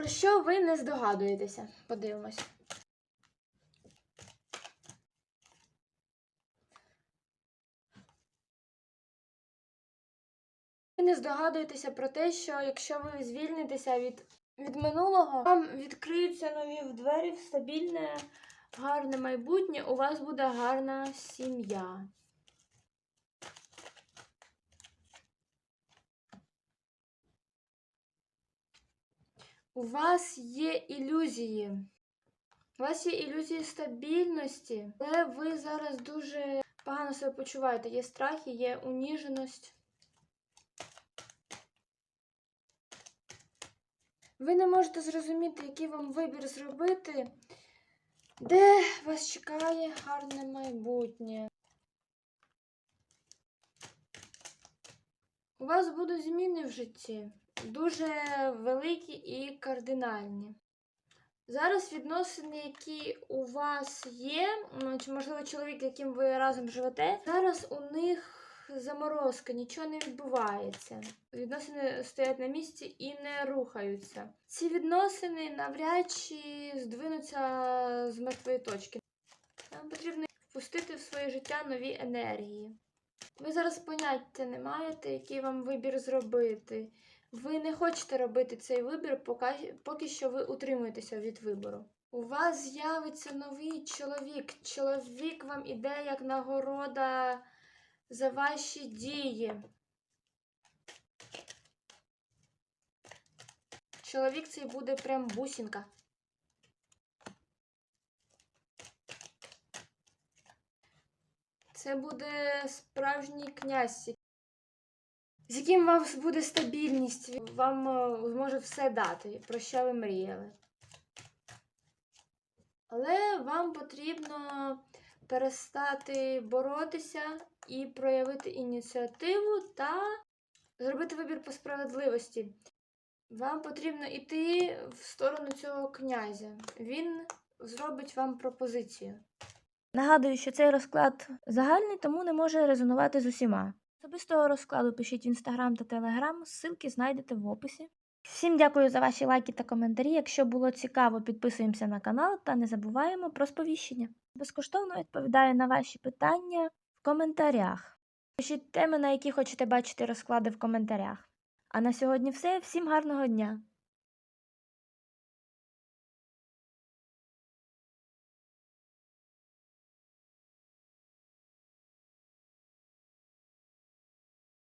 Про що ви не здогадуєтеся? Подивимось. Ви не здогадуєтеся про те, що якщо ви звільнитеся від, від минулого, вам відкриються нові двері в стабільне, гарне майбутнє, у вас буде гарна сім'я. У вас є ілюзії. У вас є ілюзії стабільності, але ви зараз дуже погано себе почуваєте. Є страхи, є уніженість. Ви не можете зрозуміти, який вам вибір зробити, де вас чекає гарне майбутнє. У вас будуть зміни в житті, дуже великі і кардинальні. Зараз відносини, які у вас є, ну, чи можливо чоловік, яким ви разом живете, зараз у них заморозка, нічого не відбувається. Відносини стоять на місці і не рухаються. Ці відносини навряд чи здвинуться з мертвої точки. Нам потрібно впустити в своє життя нові енергії. Ви зараз поняття не маєте, який вам вибір зробити. Ви не хочете робити цей вибір, поки, що ви утримуєтеся від вибору. У вас з'явиться новий чоловік. Чоловік вам іде як нагорода за ваші дії. Чоловік цей буде прям бусінка. Це буде справжній князь, з яким у вас буде стабільність, вам е, зможе все дати, про що ви мріяли. Але вам потрібно перестати боротися і проявити ініціативу та зробити вибір по справедливості. Вам потрібно йти в сторону цього князя. Він зробить вам пропозицію. Нагадую, що цей розклад загальний, тому не може резонувати з усіма. Особистого розкладу пишіть в інстаграм та телеграм, ссылки знайдете в описі. Всім дякую за ваші лайки та коментарі. Якщо було цікаво, підписуємося на канал та не забуваємо про сповіщення. Безкоштовно відповідаю на ваші питання в коментарях. Пишіть теми, на які хочете бачити розклади в коментарях. А на сьогодні все. Всім гарного дня!